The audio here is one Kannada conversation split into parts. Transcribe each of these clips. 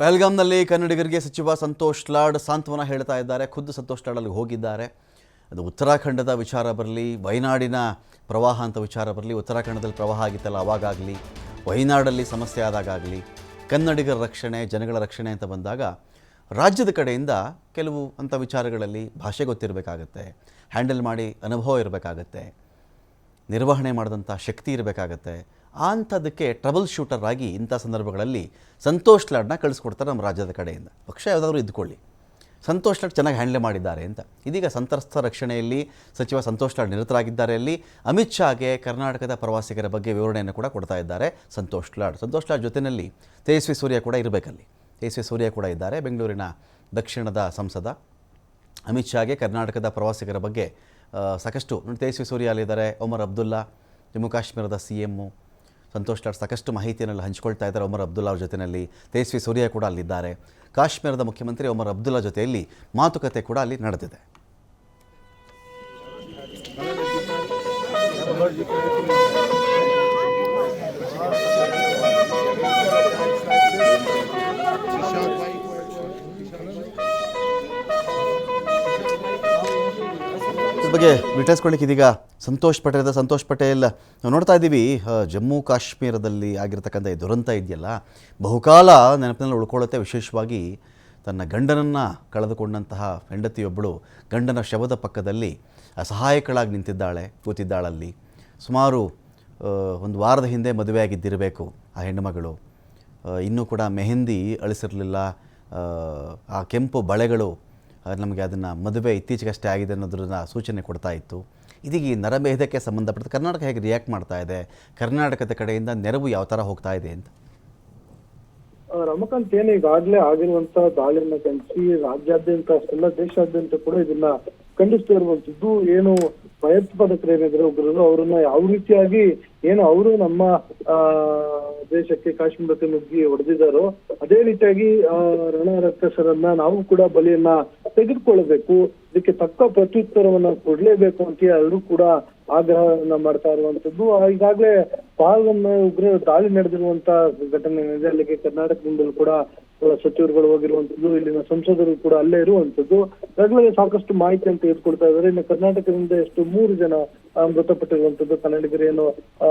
ಪಹಲ್ಗಾಮ್ನಲ್ಲಿ ಕನ್ನಡಿಗರಿಗೆ ಸಚಿವ ಸಂತೋಷ್ ಲಾಡ್ ಸಾಂತ್ವನ ಹೇಳ್ತಾ ಇದ್ದಾರೆ. ಖುದ್ದು ಸಂತೋಷ್ ಲಾಡ್ ಅಲ್ಲಿ ಹೋಗಿದ್ದಾರೆ. ಅದು ಉತ್ತರಾಖಂಡದ ವಿಚಾರ ಬರಲಿ ವಯನಾಡಿನ ಪ್ರವಾಹ ಅಂತ ವಿಚಾರ ಬರಲಿ, ಉತ್ತರಾಖಂಡದಲ್ಲಿ ಪ್ರವಾಹ ಆಗಿತ್ತಲ್ಲ, ಅವಾಗಾಗಲಿ ವಯನಾಡಲ್ಲಿ ಸಮಸ್ಯೆ ಆದಾಗಲಿ ಕನ್ನಡಿಗರ ರಕ್ಷಣೆ, ಜನಗಳ ರಕ್ಷಣೆ ಅಂತ ಬಂದಾಗ ರಾಜ್ಯದ ಕಡೆಯಿಂದ ಕೆಲವು ಅಂಥ ವಿಚಾರಗಳಲ್ಲಿ ಭಾಷೆ ಗೊತ್ತಿರಬೇಕಾಗತ್ತೆ, ಹ್ಯಾಂಡಲ್ ಮಾಡಿ ಅನುಭವ ಇರಬೇಕಾಗತ್ತೆ, ನಿರ್ವಹಣೆ ಮಾಡಿದಂಥ ಶಕ್ತಿ ಇರಬೇಕಾಗತ್ತೆ ಆ ಅಂಥದ್ದಕ್ಕೆ ಟ್ರಬಲ್ ಶೂಟರ್ ಆಗಿ ಇಂಥ ಸಂದರ್ಭಗಳಲ್ಲಿ ಸಂತೋಷ್ ಲಾಡ್ನ ಕಳಿಸ್ಕೊಡ್ತಾರೆ ನಮ್ಮ ರಾಜ್ಯದ ಕಡೆಯಿಂದ. ಪಕ್ಷ ಯಾವುದಾದ್ರೂ ಇದ್ಕೊಳ್ಳಿ. ಸಂತೋಷ್ ಲಾಡ್ ಚೆನ್ನಾಗಿ ಹ್ಯಾಂಡಲ್ ಮಾಡಿದ್ದಾರೆ ಅಂತ. ಇದೀಗ ಸಂತ್ರಸ್ತ ರಕ್ಷಣೆಯಲ್ಲಿ ಸಚಿವ ಸಂತೋಷ್ ಲಾಡ್ ನಿರತರಾಗಿದ್ದಾರೆ ಅಲ್ಲಿ. ಅಮಿತ್ ಶಾಗೆ ಕರ್ನಾಟಕದ ಪ್ರವಾಸಿಗರ ಬಗ್ಗೆ ವಿವರಣೆಯನ್ನು ಕೂಡ ಕೊಡ್ತಾ ಇದ್ದಾರೆ ಸಂತೋಷ್ ಲಾಡ್. ಸಂತೋಷ್ ಲಾಡ್ ಜೊತೆಯಲ್ಲಿ ತೇಜಸ್ವಿ ಸೂರ್ಯ ಕೂಡ ಇರಬೇಕಲ್ಲಿ. ತೇಜಸ್ವಿ ಸೂರ್ಯ ಕೂಡ ಇದ್ದಾರೆ. ಬೆಂಗಳೂರಿನ ದಕ್ಷಿಣದ ಸಂಸದ ಅಮಿತ್ ಶಾಗೆ ಕರ್ನಾಟಕದ ಪ್ರವಾಸಿಗರ ಬಗ್ಗೆ ಸಾಕಷ್ಟು ತೇಜಸ್ವಿ ಸೂರ್ಯ ಅಲ್ಲಿದ್ದಾರೆ. ಒಮರ್ ಅಬ್ದುಲ್ಲಾ, ಜಮ್ಮು ಕಾಶ್ಮೀರದ ಸಿ ಎಮ್ಮು ಸಂತೋಷ್ ಲಾಡ್ ಸಾಕಷ್ಟು ಮಾಹಿತಿಯನ್ನು ಹಂಚಿಕೊಳ್ತಾ ಇದ್ದಾರೆ ಒಮರ್ ಅಬ್ದುಲ್ಲಾ ಅವ್ರ ಜೊತೆಯಲ್ಲಿ. ತೇಜಸ್ವಿ ಸೂರ್ಯ ಕೂಡ ಅಲ್ಲಿದ್ದಾರೆ. ಕಾಶ್ಮೀರದ ಮುಖ್ಯಮಂತ್ರಿ ಒಮರ್ ಅಬ್ದುಲ್ಲಾ ಜೊತೆಯಲ್ಲಿ ಮಾತುಕತೆ ಕೂಡ ಅಲ್ಲಿ ನಡೆದಿದೆ. ಬಗ್ಗೆ ವಿಟೇಸ್ಕೊಳ್ಳಿಕ್ಕೆ ಇದೀಗ ಸಂತೋಷ್ ಪಟೇಲ್ ಸಂತೋಷ್ ಪಟೇಲ್ ನಾವು ನೋಡ್ತಾ ಇದ್ದೀವಿ ಜಮ್ಮು ಕಾಶ್ಮೀರದಲ್ಲಿ ಆಗಿರ್ತಕ್ಕಂಥ ಈ ದುರಂತ ಇದೆಯಲ್ಲ ಬಹುಕಾಲ ನೆನಪಿನಲ್ಲಿ ಉಳ್ಕೊಳ್ಳುತ್ತೆ. ವಿಶೇಷವಾಗಿ ತನ್ನ ಗಂಡನನ್ನು ಕಳೆದುಕೊಂಡಂತಹ ಹೆಂಡತಿಯೊಬ್ಬಳು ಗಂಡನ ಶವದ ಪಕ್ಕದಲ್ಲಿ ಅಸಹಾಯಕಳಾಗಿ ನಿಂತಿದ್ದಾಳೆ ಕೂತಿದ್ದಾಳಲ್ಲಿ. ಸುಮಾರು ಒಂದು ವಾರದ ಹಿಂದೆ ಮದುವೆಯಾಗಿದ್ದಿರಬೇಕು ಆ ಹೆಣ್ಣುಮಗಳು. ಇನ್ನೂ ಕೂಡ ಮೆಹಂದಿ ಅಳಿಸಿರಲಿಲ್ಲ. ಆ, ಕೆಂಪು ಬಳೆಗಳು ನಮಗೆ ಅದನ್ನು ಮದುವೆ ಇತ್ತೀಚೆಗಷ್ಟೇ ಆಗಿದೆ ಅನ್ನೋದನ್ನ ಸೂಚನೆ ಕೊಡ್ತಾ ಇತ್ತು. ಇದೀಗ ಈ ನರಮೇಧಕ್ಕೆ ಸಂಬಂಧಪಟ್ಟ ಕರ್ನಾಟಕ ಹೇಗೆ ರಿಯಾಕ್ಟ್ ಮಾಡ್ತಾ ಇದೆ? ಕರ್ನಾಟಕದ ಕಡೆಯಿಂದ ನೆರವು ಯಾವ ಥರ ಹೋಗ್ತಾ ಇದೆ ಅಂತ? ರಮಕಾಂತ್, ಏನು ಈಗಾಗಲೇ ಆಗಿರುವಂತಹ ದಾಳಿಯನ್ನ ಖಂಡಿಸಿ ರಾಜ್ಯಾದ್ಯಂತ, ಎಲ್ಲ ದೇಶಾದ್ಯಂತ ಕೂಡ ಇದನ್ನ ಖಂಡಿಸ್ತಾ ಇರುವಂತದ್ದು ಏನು ಭಯೋತ್ಪಾದಕರು ಏನಿದ್ರೆ ಒಬ್ಬರು ಅವರನ್ನ ಯಾವ ರೀತಿಯಾಗಿ ಏನು ಅವರು ನಮ್ಮ, ಆ, ದೇಶಕ್ಕೆ ಕಾಶ್ಮೀರಕ್ಕೆ ನುಗ್ಗಿ ಹೊಡೆದಿದ್ದಾರೋ, ಅದೇ ರೀತಿಯಾಗಿ ರಣ ರಕ್ಕಸರನ್ನ ನಾವು ಕೂಡ ಬಲಿಯನ್ನ ತೆಗೆದುಕೊಳ್ಳಬೇಕು. ಇದಕ್ಕೆ ತಕ್ಕ ಪ್ರತ್ಯುತ್ತರವನ್ನ ಕೊಡ್ಲೇಬೇಕು ಅಂತ ಎಲ್ಲರೂ ಕೂಡ ಆಗ್ರಹವನ್ನ ಮಾಡ್ತಾ ಇರುವಂತದ್ದು. ಈಗಾಗಲೇ ಪಾಲ್ಗೊಮ್ಮೆ ಉಗ್ರ ದಾಳಿ ನಡೆದಿರುವಂತ ಘಟನೆ ಇದೆ ಅಲ್ಲಿಗೆ ಕರ್ನಾಟಕದಿಂದಲೂ ಕೂಡ ಸಚಿವರುಗಳು ಹೋಗಿರುವಂತದ್ದು. ಇಲ್ಲಿನ ಸಂಸದರು ಕೂಡ ಅಲ್ಲೇ ಇರುವಂತದ್ದು. ಈಗಾಗಲೇ ಸಾಕಷ್ಟು ಮಾಹಿತಿಯನ್ನು ತೆಗೆದುಕೊಳ್ತಾ ಇದ್ದಾರೆ. ಇನ್ನು ಕರ್ನಾಟಕದಿಂದ ಎಷ್ಟು ಮೂರು ಜನ ಮೃತಪಟ್ಟಿರುವಂತದ್ದು ಕನ್ನಡಿಗರೇನು ಆ,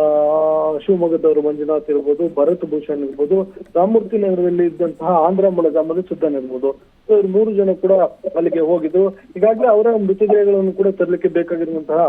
ಶಿವಮೊಗ್ಗದವರು ಮಂಜುನಾಥ್ ಇರ್ಬೋದು ಭರತ್ ಭೂಷಣ್ ಇರ್ಬೋದು ರಾಮಮೂರ್ತಿ ನಗರದಲ್ಲಿ ಇದ್ದಂತಹ ಆಂಧ್ರ ಮೂಲದ ಸುದ್ದನ್ ಇರ್ಬೋದು. ಇವ್ರು ಮೂರು ಜನ ಕೂಡ ಅಲ್ಲಿಗೆ ಹೋಗಿದ್ದು ಈಗಾಗಲೇ ಅವರ ಮೃತದೇಹಗಳನ್ನು ಕೂಡ ತರಲಿಕ್ಕೆ ಬೇಕಾಗಿರುವಂತಹ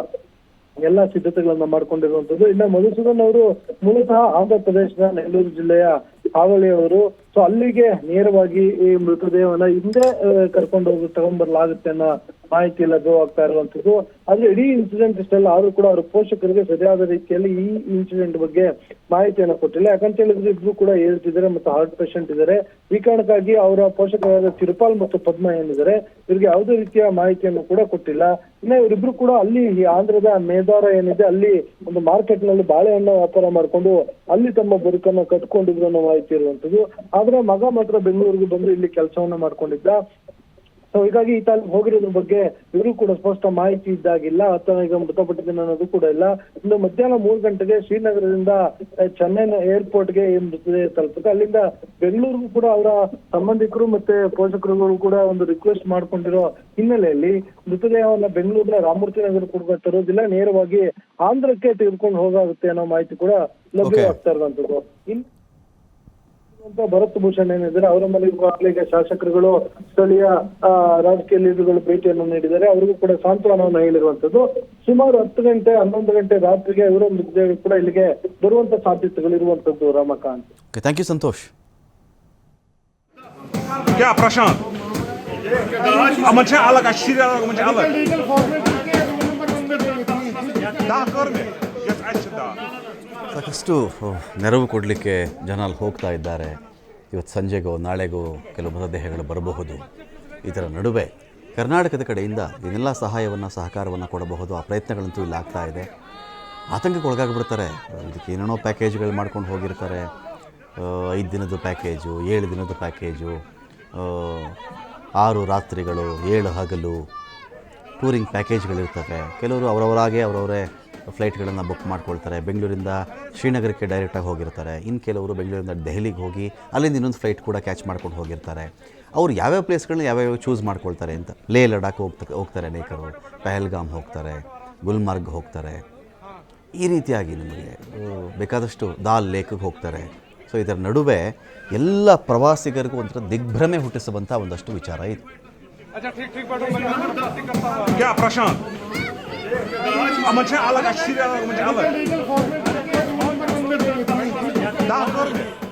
ಎಲ್ಲಾ ಸಿದ್ಧತೆಗಳನ್ನ ಮಾಡ್ಕೊಂಡಿರುವಂತದ್ದು ಇನ್ನ ಮಧುಸೂದನ್ ಅವರು ಮೂಲತಃ ಆಂಧ್ರ ಪ್ರದೇಶದ ನೆಲ್ಲೂರು ಜಿಲ್ಲೆಯ ಹಾವಳಿಯವರು ಸೊ ಅಲ್ಲಿಗೆ ನೇರವಾಗಿ ಈ ಮೃತದೇಹವನ್ನ ಹಿಂದೆ ಕರ್ಕೊಂಡು ಹೋಗಿ ತಗೊಂಡ್ಬರಲಾಗುತ್ತೆ ಅನ್ನೋ ಮಾಹಿತಿ ಲಭ್ಯವಾಗ್ತಾ ಇರುವಂತದ್ದು. ಅಲ್ಲಿ ಇಡೀ ಇನ್ಸಿಡೆಂಟ್ ಇಷ್ಟೆಲ್ಲ ಆದ್ರೂ ಕೂಡ ಅವ್ರ ಪೋಷಕರಿಗೆ ಸರಿಯಾದ ರೀತಿಯಲ್ಲಿ ಈ ಇನ್ಸಿಡೆಂಟ್ ಬಗ್ಗೆ ಮಾಹಿತಿಯನ್ನು ಕೊಟ್ಟಿಲ್ಲ. ಯಾಕಂತ ಹೇಳಿದ್ರೆ ಇಬ್ರು ಕೂಡ ಹೇಳ್ತಿದ್ದಾರೆ ಮತ್ತು ಹಾರ್ಟ್ ಪೇಷಂಟ್ ಇದ್ದಾರೆ. ಈ ಕಾರಣಕ್ಕಾಗಿ ಅವರ ಪೋಷಕರಾದ ತಿರುಪಾಲ್ ಮತ್ತು ಪದ್ಮ ಏನಿದ್ದಾರೆ, ಇವ್ರಿಗೆ ಯಾವುದೇ ರೀತಿಯ ಮಾಹಿತಿಯನ್ನು ಕೂಡ ಕೊಟ್ಟಿಲ್ಲ. ಇನ್ನ ಇವರಿಬ್ರು ಕೂಡ ಅಲ್ಲಿ ಆಂಧ್ರದ ಮೇದಾರ ಏನಿದೆ, ಅಲ್ಲಿ ಒಂದು ಮಾರ್ಕೆಟ್ನಲ್ಲಿ ಬಾಳೆಹಣ್ಣು ವ್ಯಾಪಾರ ಮಾಡ್ಕೊಂಡು ಅಲ್ಲಿ ತಮ್ಮ ಬದುಕನ್ನು ಕಟ್ಕೊಂಡಿದ್ರು ಅನ್ನೋ ಮಾಹಿತಿ ಇರುವಂತದ್ದು. ಆದ್ರೆ ಮಗ ಮಾತ್ರ ಬೆಂಗಳೂರಿಗೆ ಬಂದು ಇಲ್ಲಿ ಕೆಲಸವನ್ನ ಮಾಡ್ಕೊಂಡಿದ್ದ. ಸೊ ಹೀಗಾಗಿ ಈತ ಅಲ್ಲಿ ಹೋಗಿರೋದ್ರ ಬಗ್ಗೆ ಇವರು ಕೂಡ ಸ್ಪಷ್ಟ ಮಾಹಿತಿ ಇದ್ದಾಗಿಲ್ಲ ಅಥವಾ ಈಗ ಮೃತಪಟ್ಟಿದ್ದೇನೆ ಅನ್ನೋದು ಕೂಡ ಇಲ್ಲ. ಇನ್ನು ಮಧ್ಯಾಹ್ನ ಮೂರು ಗಂಟೆಗೆ ಶ್ರೀನಗರದಿಂದ ಚೆನ್ನೈನ ಏರ್ಪೋರ್ಟ್ಗೆ ಈ ಮೃತದೇಹ ತಲುಪುತ್ತೆ. ಅಲ್ಲಿಂದ ಬೆಂಗಳೂರಿಗೂ ಕೂಡ ಅವರ ಸಂಬಂಧಿಕರು ಮತ್ತೆ ಪೋಷಕರುಗಳು ಕೂಡ ಒಂದು ರಿಕ್ವೆಸ್ಟ್ ಮಾಡ್ಕೊಂಡಿರೋ ಹಿನ್ನೆಲೆಯಲ್ಲಿ ಮೃತದೇಹವನ್ನ ಬೆಂಗಳೂರಿನ ರಾಮಮೂರ್ತಿ ನಗರ ಕೂಡ ತರೋದಿಲ್ಲ ನೇರವಾಗಿ ಆಂಧ್ರಕ್ಕೆ ತೆಗೆದುಕೊಂಡು ಹೋಗಾಗುತ್ತೆ ಅನ್ನೋ ಮಾಹಿತಿ ಕೂಡ ಲಭ್ಯವಾಗ್ತಾ ಇರುವಂತದ್ದು ಅಂತ ಭರತ್ ಭೂಷಣ್ ಏನಿದ್ದಾರೆ ಅವರ ಮೇಲೆ ಈಗಾಗಲೇ ಈಗ ಶಾಸಕರುಗಳು ಸ್ಥಳೀಯ ಆ, ರಾಜಕೀಯ ಲೀಡರ್ಗಳು ಭೇಟಿಯನ್ನು ನೀಡಿದ್ದಾರೆ ಅವರಿಗೂ ಕೂಡ ಸಾಂತ್ವನವನ್ನು ಹೇಳಿರುವಂತದ್ದು ಸುಮಾರು ಹತ್ತು ಗಂಟೆ ಹನ್ನೊಂದು ಗಂಟೆ ರಾತ್ರಿಗೆ ಇವರ ಮೃತದೇಹ ಕೂಡ ಇಲ್ಲಿಗೆ ಬರುವಂತ ಸಾಧ್ಯತೆಗಳು ಇರುವಂತದ್ದು Ramakant okay thank you Santosh क्या प्रशांत म्हणजे आला का शिर्याला म्हणजे आला दहा कर मी येस अच्छा दहा ಸಾಕಷ್ಟು ನೆರವು ಕೊಡಲಿಕ್ಕೆ ಜನ ಅಲ್ಲಿ ಹೋಗ್ತಾ ಇದ್ದಾರೆ. ಇವತ್ತು ಸಂಜೆಗೋ, ನಾಳೆಗೋ ಕೆಲವು ಮೃತದೇಹಗಳು ಬರಬಹುದು. ಇದರ ನಡುವೆ ಕರ್ನಾಟಕದ ಕಡೆಯಿಂದ ಏನೆಲ್ಲ ಸಹಾಯವನ್ನು, ಸಹಕಾರವನ್ನು ಕೊಡಬಹುದು, ಆ ಪ್ರಯತ್ನಗಳಂತೂ ಇಲ್ಲಿ ಆಗ್ತಾ ಇದೆ. ಆತಂಕಕ್ಕೆ ಒಳಗಾಗ್ಬಿಡ್ತಾರೆ. ಇದಕ್ಕೆ ಏನೇನೋ ಪ್ಯಾಕೇಜ್ಗಳು ಮಾಡ್ಕೊಂಡು ಹೋಗಿರ್ತಾರೆ. ಐದು ದಿನದ ಪ್ಯಾಕೇಜು, ಏಳು ದಿನದ ಪ್ಯಾಕೇಜು ಆರು ರಾತ್ರಿಗಳು, ಏಳು ಹಗಲು, ಟೂರಿಂಗ್ ಪ್ಯಾಕೇಜ್ಗಳಿರ್ತವೆ. ಕೆಲವರು ಅವರವರಾಗೆ, ಅವರವರೇ ಫ್ಲೈಟ್ಗಳನ್ನು ಬುಕ್ ಮಾಡ್ಕೊಳ್ತಾರೆ. ಬೆಂಗಳೂರಿಂದ ಶ್ರೀನಗರಕ್ಕೆ ಡೈರೆಕ್ಟಾಗಿ ಹೋಗಿರ್ತಾರೆ. ಇನ್ನು ಕೆಲವರು ಬೆಂಗಳೂರಿಂದ ದೆಹಲಿಗೆ ಹೋಗಿ ಅಲ್ಲಿಂದ ಇನ್ನೊಂದು ಫ್ಲೈಟ್ ಕೂಡ ಕ್ಯಾಚ್ ಮಾಡ್ಕೊಂಡು ಹೋಗಿರ್ತಾರೆ. ಅವ್ರು ಯಾವ್ಯಾವ ಪ್ಲೇಸ್ಗಳನ್ನ ಯಾವ್ಯಾವ ಚೂಸ್ ಮಾಡ್ಕೊಳ್ತಾರೆ ಅಂತ. ಲೇ ಲಡಾಖ್ ಹೋಗ್ತಾ, ಹೋಗ್ತಾರೆ ಅನೇಕರು. ಪಹಲ್ಗಾಮ್ ಹೋಗ್ತಾರೆ, ಗುಲ್ಮರ್ಗ್ ಹೋಗ್ತಾರೆ. ಈ ರೀತಿಯಾಗಿ ನಿಮಗೆ ಬೇಕಾದಷ್ಟು ದಾಲ್ ಲೇಕ್ಗೆ ಹೋಗ್ತಾರೆ. ಸೊ ಇದರ ನಡುವೆ ಎಲ್ಲ ಪ್ರವಾಸಿಗರಿಗೂ ಒಂಥರ ದಿಗ್ಭ್ರಮೆ ಹುಟ್ಟಿಸುವಂಥ ಒಂದಷ್ಟು ವಿಚಾರ ಇದೆ. Amacı alak, aşırı alak, amacı alak. Daha doğru.